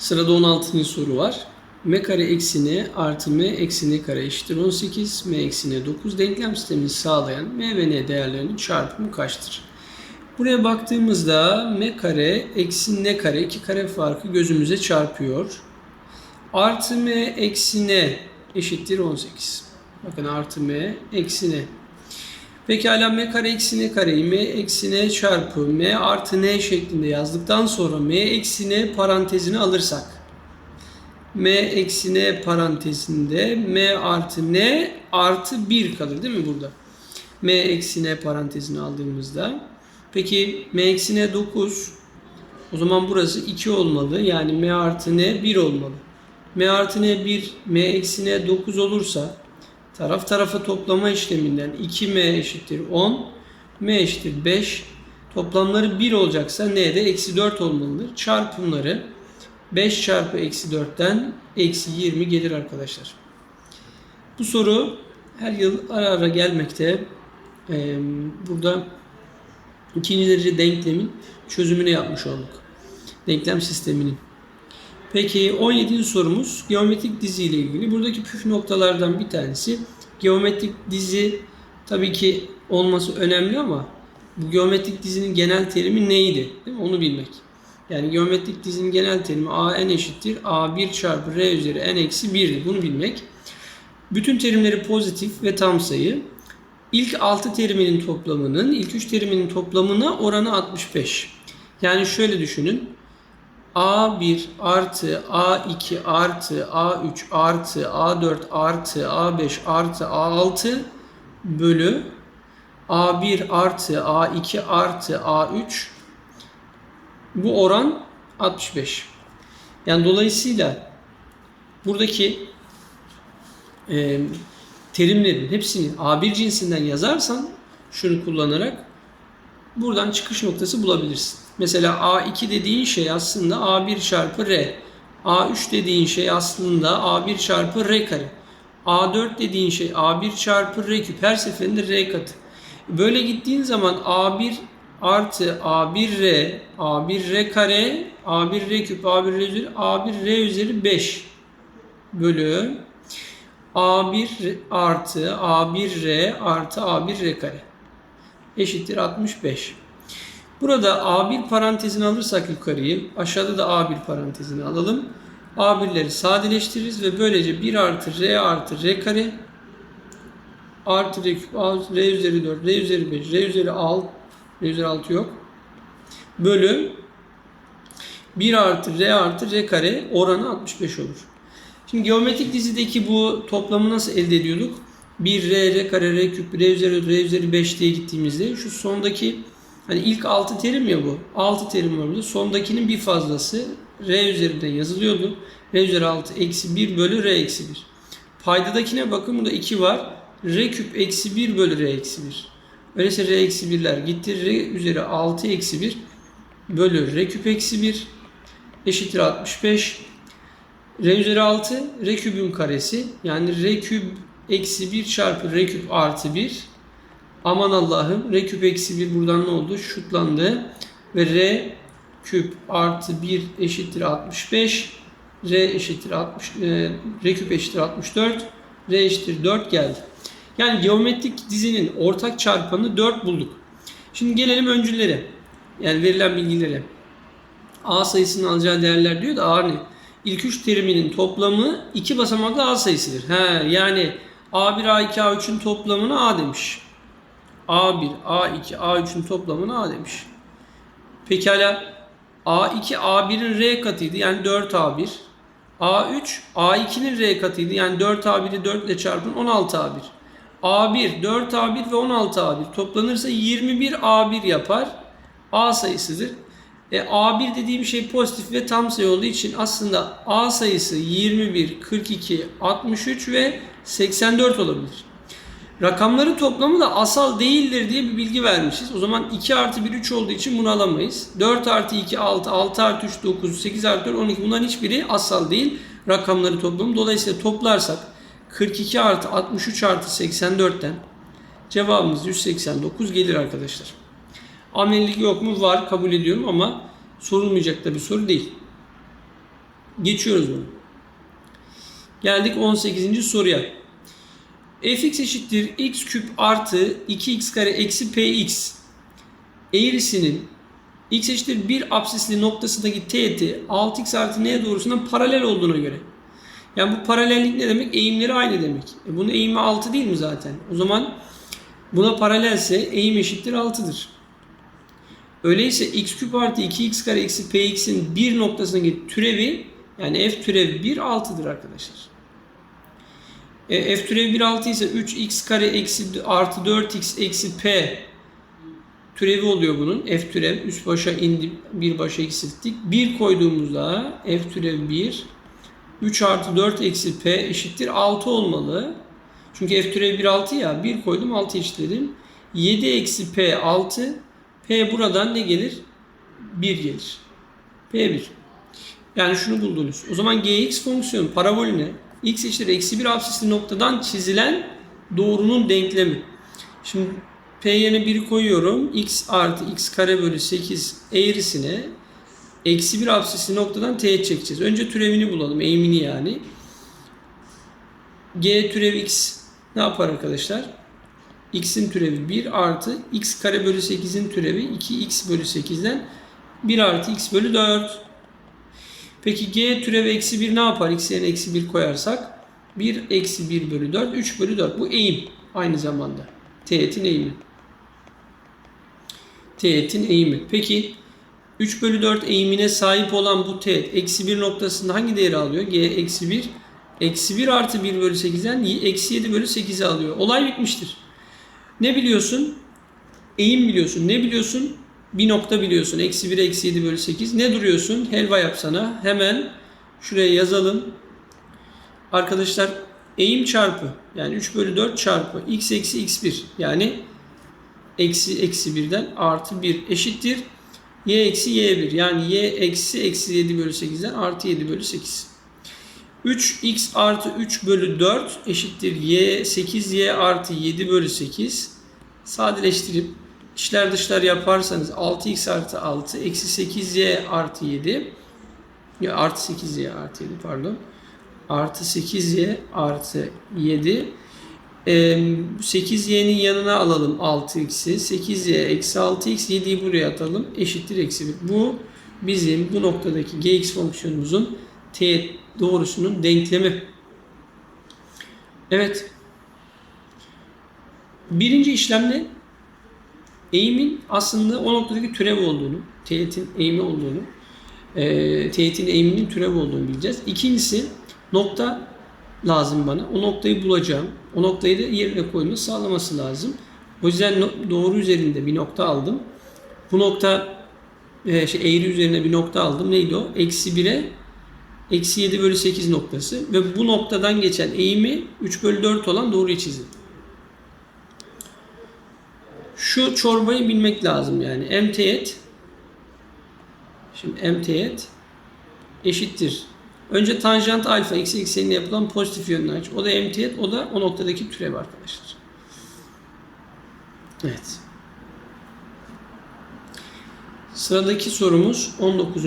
Sırada 16. soru var. m kare eksi n artı m eksi n kare eşittir 18. m eksi n 9 denklem sistemini sağlayan m ve n değerlerinin çarpımı kaçtır? Buraya baktığımızda m kare eksi n kare iki kare farkı gözümüze çarpıyor. Artı m eksi n eşittir 18. Bakın artı m eksi n. Pekala m kare eksi n kareyi m eksi n çarpı m artı n şeklinde yazdıktan sonra m eksi n parantezini alırsak m eksi n parantezinde m artı n artı 1 kalır değil mi burada? m eksi n parantezini aldığımızda peki m eksi n 9 o zaman burası 2 olmalı yani m artı n 1 olmalı. m artı n 1 m eksi n 9 olursa Taraf tarafa toplama işleminden 2m eşittir 10, m eşittir 5. Toplamları 1 olacaksa n de eksi 4 olmalıdır. Çarpımları 5 çarpı eksi 4'ten eksi 20 gelir arkadaşlar. Bu soru her yıl ara ara gelmekte. Burada ikinci derece denklemin çözümünü yapmış olduk. Denklem sisteminin. Peki 17. sorumuz geometrik dizi ile ilgili. Buradaki püf noktalardan bir tanesi geometrik dizi tabii ki olması önemli ama bu geometrik dizinin genel terimi neydi? Değil mi? Onu bilmek. Yani geometrik dizinin genel terimi a n eşittir a1 çarpı r üzeri n eksi 1'dir. Bunu bilmek. Bütün terimleri pozitif ve tam sayı. İlk 6 teriminin toplamının ilk 3 teriminin toplamına oranı 65. Yani şöyle düşünün. A1 artı A2 artı A3 artı A4 artı A5 artı A6 bölü A1 artı A2 artı A3 bu oran 65. Yani dolayısıyla buradaki e, terimlerin hepsini A1 cinsinden yazarsan şunu kullanarak buradan çıkış noktası bulabilirsin. Mesela A2 dediğin şey aslında A1 çarpı R. A3 dediğin şey aslında A1 çarpı R kare. A4 dediğin şey A1 çarpı R küp. Her seferinde R katı. Böyle gittiğin zaman A1 artı A1R, A1R kare, A1R küp, A1R üzeri, A1R üzeri 5 bölü A1 artı A1R artı A1R kare eşittir 65. Burada A1 parantezini alırsak yukarıyı, aşağıda da A1 parantezini alalım. A1'leri sadeleştiririz ve böylece 1 artı R artı R kare artı R küp, R üzeri 4, R üzeri 5, R üzeri 6, R üzeri 6 yok. Bölü 1 artı R artı R kare oranı 65 olur. Şimdi geometrik dizideki bu toplamı nasıl elde ediyorduk? 1 R, R kare, R küp, R üzeri, R üzeri 5 diye gittiğimizde şu sondaki Hani ilk 6 terim ya bu. 6 terim var burada. Sondakinin bir fazlası R üzerinden yazılıyordu. R üzeri 6 eksi 1 bölü R eksi 1. Paydadakine bakın burada 2 var. R küp eksi 1 bölü R eksi 1. Öyleyse R eksi 1'ler gitti. R üzeri 6 eksi 1 bölü R küp eksi 1 eşittir 65. R üzeri 6 R kübün karesi. Yani R küp eksi 1 çarpı R küp artı 1 Aman Allah'ım r küp eksi 1 buradan ne oldu? Şutlandı. Ve r küp artı 1 eşittir 65. r eşittir 60, e, r küp eşittir 64. r eşittir 4 geldi. Yani geometrik dizinin ortak çarpanı 4 bulduk. Şimdi gelelim öncüllere. Yani verilen bilgilere. A sayısının alacağı değerler diyor da A ne? İlk 3 teriminin toplamı 2 basamaklı A sayısıdır. He, yani A1, A2, A3'ün toplamını A demiş. A1, A2, A3'ün toplamını A demiş. Pekala A2 A1'in R katıydı yani 4A1. A3 A2'nin R katıydı yani 4A1'i 4 ile çarpın 16A1. A1, 4A1 ve 16A1 toplanırsa 21A1 yapar. A sayısıdır. E, A1 dediğim şey pozitif ve tam sayı olduğu için aslında A sayısı 21, 42, 63 ve 84 olabilir. Rakamların toplamı da asal değildir diye bir bilgi vermişiz. O zaman 2 artı 1 3 olduğu için bunu alamayız. 4 artı 2 6, 6 artı 3 9, 8 artı 4 12 bunların hiçbiri asal değil rakamları toplamı. Dolayısıyla toplarsak 42 artı 63 artı 84'ten cevabımız 189 gelir arkadaşlar. Amelilik yok mu? Var kabul ediyorum ama sorulmayacak da bir soru değil. Geçiyoruz bunu. Geldik 18. soruya. fx eşittir x küp artı 2x kare eksi px eğrisinin x eşittir 1 absisli noktasındaki teğeti 6x artı n doğrusundan paralel olduğuna göre. Yani bu paralellik ne demek? Eğimleri aynı demek. E bunun eğimi 6 değil mi zaten? O zaman buna paralelse eğim eşittir 6'dır. Öyleyse x küp artı 2x kare eksi px'in bir noktasındaki türevi yani f türevi 1 6'dır arkadaşlar. E, f türevi 1 6 ise 3x kare eksi artı 4x eksi p türevi oluyor bunun. F türev üst başa indi bir başa eksilttik. 1 koyduğumuzda f türev 1 3 artı 4 eksi p eşittir 6 olmalı. Çünkü f türevi 1 6 ya 1 koydum 6 eşitledim. 7 eksi p 6 p buradan ne gelir? 1 gelir. p1. Yani şunu buldunuz. O zaman gx fonksiyonu parabolüne x eşittir eksi 1 absisli noktadan çizilen doğrunun denklemi. Şimdi p yerine 1'i koyuyorum. x artı x kare bölü 8 eğrisine eksi 1 absisli noktadan teğet çekeceğiz. Önce türevini bulalım. Eğimini yani. g türev x ne yapar arkadaşlar? X'in türevi 1 artı x kare bölü 8'in türevi 2x bölü 8'den 1 artı x bölü 4. Peki g türevi eksi 1 ne yapar? x yerine eksi 1 koyarsak 1 eksi 1 bölü 4 3 bölü 4. Bu eğim aynı zamanda. Teğetin eğimi. Teğetin eğimi. Peki 3 bölü 4 eğimine sahip olan bu teğet eksi 1 noktasında hangi değeri alıyor? g eksi 1 eksi 1 artı 1 bölü 8'den eksi 7 bölü 8'i alıyor. Olay bitmiştir. Ne biliyorsun? Eğim biliyorsun. Ne biliyorsun? Bir nokta biliyorsun. Eksi 1 eksi 7 bölü 8. Ne duruyorsun? Helva yapsana. Hemen şuraya yazalım. Arkadaşlar eğim çarpı yani 3 bölü 4 çarpı x eksi x1 yani eksi eksi 1'den artı 1 eşittir. y eksi y1 yani y eksi eksi 7 bölü 8'den artı 7 bölü 8. 3x artı 3 bölü 4 eşittir y 8y artı 7 bölü 8. Sadeleştirip içler dışlar yaparsanız 6x artı 6 eksi 8y artı 7 ya artı 8y artı 7 pardon. Artı 8y artı 7 8y'nin yanına alalım 6x'i 8y eksi 6x 7'yi buraya atalım. Eşittir eksi 1 bu bizim bu noktadaki gx fonksiyonumuzun teğet doğrusunun denklemi. Evet. Birinci işlemle eğimin aslında o noktadaki türev olduğunu, teğetin eğimi olduğunu, e, teğetin eğiminin türev olduğunu bileceğiz. İkincisi nokta lazım bana. O noktayı bulacağım. O noktayı da yerine koyma sağlaması lazım. O yüzden doğru üzerinde bir nokta aldım. Bu nokta e, şey, eğri üzerine bir nokta aldım. Neydi o? Eksi 1'e eksi 7 bölü 8 noktası ve bu noktadan geçen eğimi 3 bölü 4 olan doğruyu çizdim. Şu çorbayı bilmek lazım yani. M teğet şimdi M teğet eşittir. Önce tanjant alfa eksi eksenine yapılan pozitif yönlü açı. O da M teğet, o da o noktadaki türev arkadaşlar. Evet. Sıradaki sorumuz 19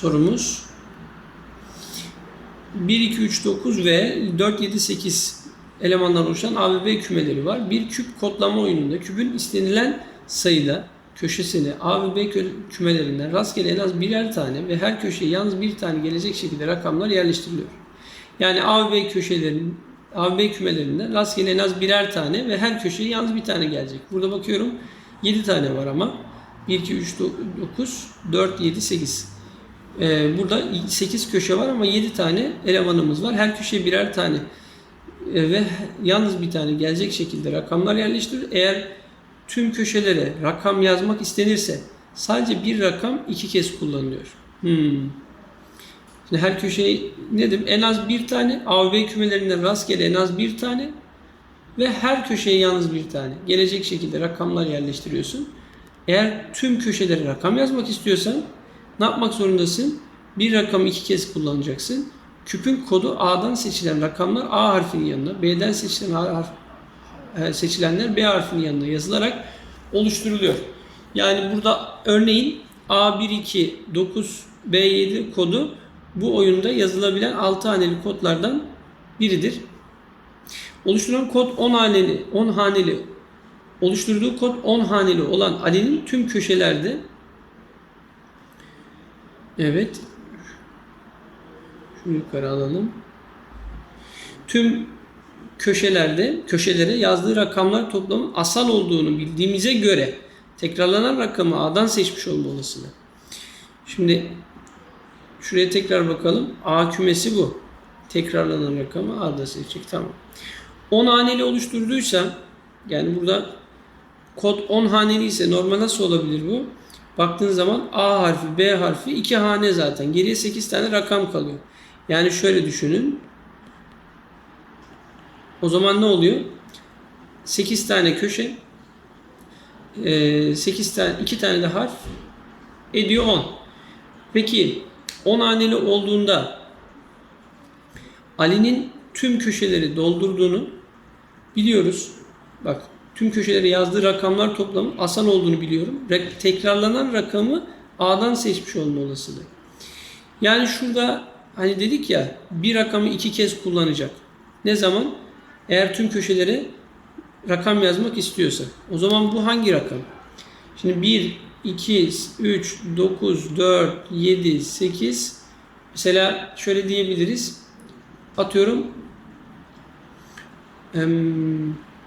sorumuz 1, 2, 3, 9 ve 4, 7, 8 elemandan oluşan A ve B kümeleri var. Bir küp kodlama oyununda küpün istenilen sayıda köşesini A ve B kümelerinden rastgele en az birer tane ve her köşeye yalnız bir tane gelecek şekilde rakamlar yerleştiriliyor. Yani A ve B A ve kümelerinden rastgele en az birer tane ve her köşeye yalnız bir tane gelecek. Burada bakıyorum 7 tane var ama 1, 2, 3, 9, 4, 7, 8. Ee, burada 8 köşe var ama 7 tane elemanımız var. Her köşeye birer tane ee, ve yalnız bir tane gelecek şekilde rakamlar yerleştirilir. Eğer tüm köşelere rakam yazmak istenirse sadece bir rakam iki kez kullanılıyor. Hmm. Şimdi her köşeye ne dedim? En az bir tane A ve B kümelerinden rastgele en az bir tane ve her köşeye yalnız bir tane. Gelecek şekilde rakamlar yerleştiriyorsun. Eğer tüm köşelere rakam yazmak istiyorsan ne yapmak zorundasın? Bir rakamı iki kez kullanacaksın. Küpün kodu A'dan seçilen rakamlar A harfinin yanına, B'den seçilen harf, e, seçilenler B harfinin yanına yazılarak oluşturuluyor. Yani burada örneğin A1, 2, 9, B7 kodu bu oyunda yazılabilen 6 haneli kodlardan biridir. Oluşturulan kod 10 haneli, 10 haneli oluşturduğu kod 10 haneli olan Ali'nin tüm köşelerde Evet. Şunu yukarı alalım. Tüm köşelerde, köşelere yazdığı rakamlar toplamı asal olduğunu bildiğimize göre tekrarlanan rakamı A'dan seçmiş olma olasılığı. Şimdi şuraya tekrar bakalım. A kümesi bu. Tekrarlanan rakamı A'da seçecek. Tamam. 10 haneli oluşturduysa yani burada kod 10 haneli ise normal nasıl olabilir bu? Baktığın zaman A harfi, B harfi 2 hane zaten. Geriye 8 tane rakam kalıyor. Yani şöyle düşünün. O zaman ne oluyor? 8 tane köşe, 8 tane, 2 tane de harf ediyor 10. Peki 10 haneli olduğunda Ali'nin tüm köşeleri doldurduğunu biliyoruz. Bak tüm köşeleri yazdığı rakamlar toplamı asal olduğunu biliyorum. Tekrarlanan rakamı A'dan seçmiş olma olasılığı. Yani şurada hani dedik ya bir rakamı iki kez kullanacak. Ne zaman? Eğer tüm köşelere rakam yazmak istiyorsa. O zaman bu hangi rakam? Şimdi 1, 2, 3, 9, 4, 7, 8 mesela şöyle diyebiliriz. Atıyorum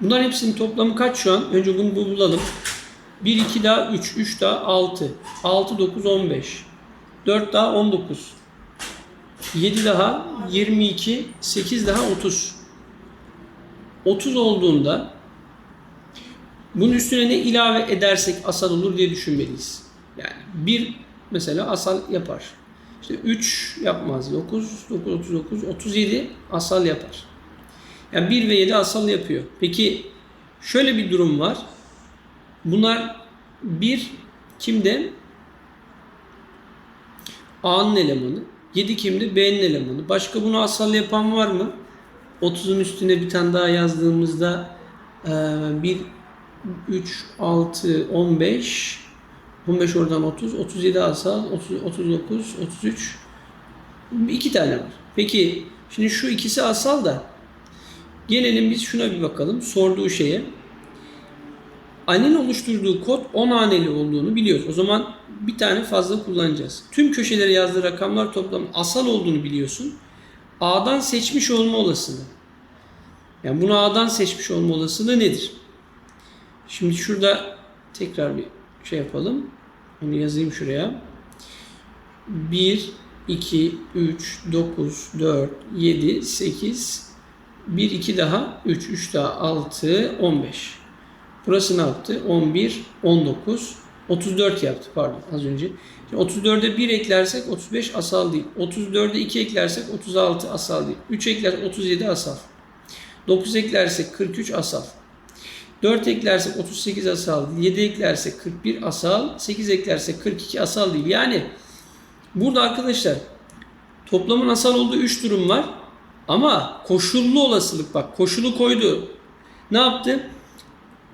bunların hepsinin toplamı kaç şu an? Önce bunu bulalım. 1, 2 daha 3, 3 daha 6. 6, 9, 15. 4 daha 19. 7 daha 22, 8 daha 30. 30 olduğunda bunun üstüne ne ilave edersek asal olur diye düşünmeliyiz. Yani 1 mesela asal yapar. İşte 3 yapmaz. 9, 9, 39, 37 asal yapar. Yani 1 ve 7 asal yapıyor. Peki şöyle bir durum var. Bunlar bir kimde? A'nın elemanı. 7 kimde? B'nin elemanı. Başka bunu asal yapan var mı? 30'un üstüne bir tane daha yazdığımızda 1, 3, 6, 15 15 oradan 30, 37 asal, 30, 39, 33 iki tane var. Peki şimdi şu ikisi asal da gelelim biz şuna bir bakalım. Sorduğu şeye. Ali'nin oluşturduğu kod 10 haneli olduğunu biliyoruz. O zaman bir tane fazla kullanacağız. Tüm köşelere yazdığı rakamlar toplamı asal olduğunu biliyorsun. A'dan seçmiş olma olasılığı. Yani bunu A'dan seçmiş olma olasılığı nedir? Şimdi şurada tekrar bir şey yapalım. Onu yazayım şuraya. 1, 2, 3, 9, 4, 7, 8, 1, 2 daha, 3, 3 daha 6, 15. Burası ne yaptı? 11, 19, 34 yaptı pardon az önce. Şimdi 34'e 1 eklersek 35 asal değil. 34'e 2 eklersek 36 asal değil. 3 eklersek 37 asal. 9 eklersek 43 asal. 4 eklersek 38 asal değil. 7 eklersek 41 asal. 8 eklersek 42 asal değil. Yani burada arkadaşlar toplamın asal olduğu 3 durum var. Ama koşullu olasılık bak koşulu koydu. Ne yaptı?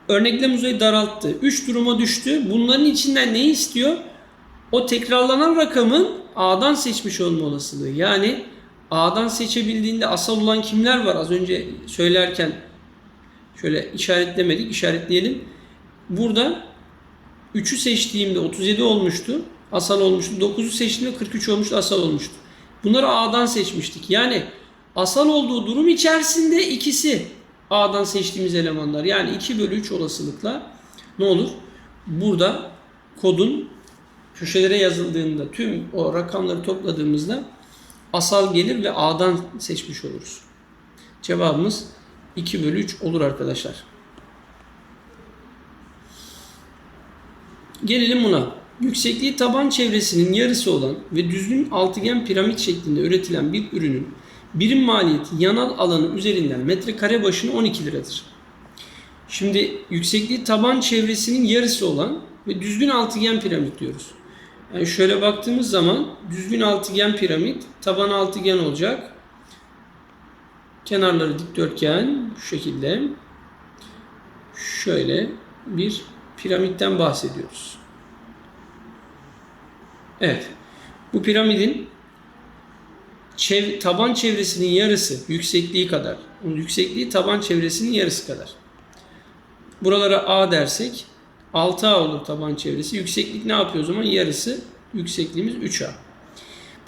Örneklem uzayı daralttı. 3 duruma düştü. Bunların içinden ne istiyor? O tekrarlanan rakamın A'dan seçmiş olma olasılığı. Yani A'dan seçebildiğinde asal olan kimler var? Az önce söylerken şöyle işaretlemedik. işaretleyelim. Burada 3'ü seçtiğimde 37 olmuştu. Asal olmuştu. 9'u seçtiğimde 43 olmuştu. Asal olmuştu. Bunları A'dan seçmiştik. Yani asal olduğu durum içerisinde ikisi A'dan seçtiğimiz elemanlar. Yani 2 bölü 3 olasılıkla ne olur? Burada kodun köşelere yazıldığında tüm o rakamları topladığımızda asal gelir ve A'dan seçmiş oluruz. Cevabımız 2 bölü 3 olur arkadaşlar. Gelelim buna. Yüksekliği taban çevresinin yarısı olan ve düzgün altıgen piramit şeklinde üretilen bir ürünün birim maliyeti yanal alanı üzerinden metrekare başına 12 liradır. Şimdi yüksekliği taban çevresinin yarısı olan ve düzgün altıgen piramit diyoruz. Yani şöyle baktığımız zaman düzgün altıgen piramit, taban altıgen olacak. Kenarları dikdörtgen bu şekilde. Şöyle bir piramitten bahsediyoruz. Evet. Bu piramidin çev- taban çevresinin yarısı yüksekliği kadar. Onun yüksekliği taban çevresinin yarısı kadar. Buralara A dersek 6A olur taban çevresi. Yükseklik ne yapıyor o zaman? Yarısı yüksekliğimiz 3A.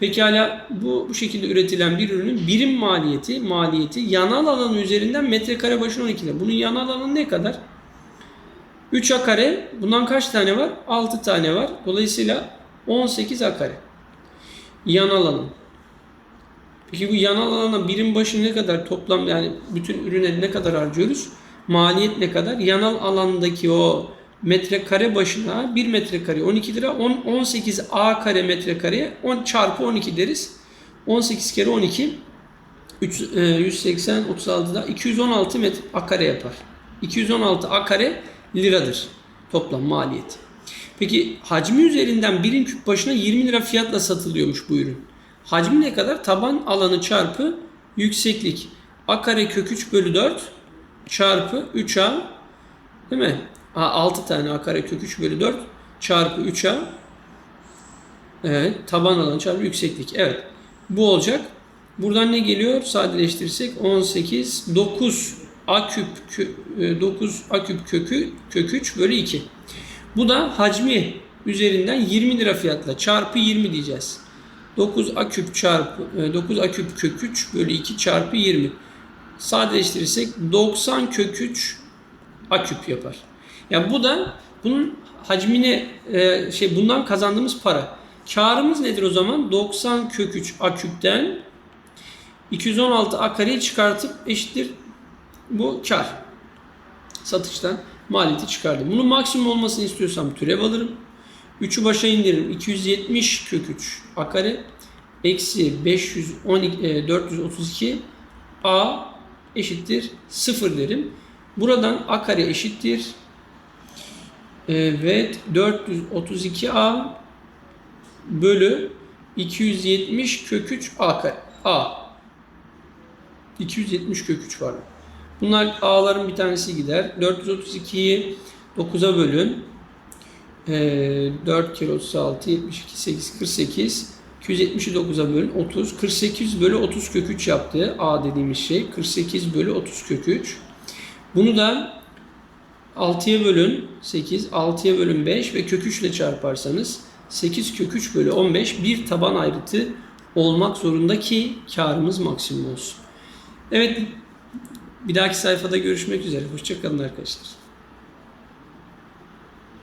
Pekala bu, bu şekilde üretilen bir ürünün birim maliyeti maliyeti yanal alanı üzerinden metrekare başına 12 lira. Bunun yanal alanı ne kadar? 3A kare. Bundan kaç tane var? 6 tane var. Dolayısıyla 18 A kare. Yanal alan. Peki bu yanal alana birim başı ne kadar toplam yani bütün ürüne ne kadar harcıyoruz? Maliyet ne kadar? Yanal alandaki o metrekare başına 1 metrekare 12 lira 10, 18 A kare metrekareye 10 çarpı 12 deriz. 18 kere 12 3, e, 180 36'da 216 metre A kare yapar. 216 A kare liradır toplam maliyet. Peki hacmi üzerinden birim küp başına 20 lira fiyatla satılıyormuş bu ürün. Hacmi ne kadar? Taban alanı çarpı yükseklik. A kare kök 3 bölü 4 çarpı 3A değil mi? A, 6 tane A kare kök 3 bölü 4 çarpı 3A Evet. Taban alanı çarpı yükseklik. Evet. Bu olacak. Buradan ne geliyor? Sadeleştirirsek 18 9 A küp kö- e, 9 A küp kökü kök 3 bölü 2. Bu da hacmi üzerinden 20 lira fiyatla çarpı 20 diyeceğiz. 9 a küp çarpı e, 9 a küp kök 3 bölü 2 çarpı 20. Sadeleştirirsek 90 kök 3 a küp yapar. Yani bu da bunun hacmine e, şey bundan kazandığımız para. Karımız nedir o zaman? 90 kök 3 a küpten 216 a kareyi çıkartıp eşittir bu kar. Satıştan maliyeti çıkardım. Bunun maksimum olmasını istiyorsam türev alırım. 3'ü başa indiririm. 270 kök 3 a kare eksi 512 e, 432 a eşittir 0 derim. Buradan a kare eşittir. Evet 432 a bölü 270 kök 3 a kare. a 270 kök 3 var. Bunlar a'ların bir tanesi gider. 432'yi 9'a bölün. Ee, 4 kere 36, 72, 8, 48. 270'i 9'a bölün 30. 48 bölü 30 kök 3 yaptı. A dediğimiz şey. 48 bölü 30 kök 3. Bunu da 6'ya bölün 8, 6'ya bölün 5 ve kök 3 ile çarparsanız 8 kök 3 bölü 15 bir taban ayrıtı olmak zorunda ki karımız maksimum olsun. Evet bir dahaki sayfada görüşmek üzere. Hoşçakalın arkadaşlar.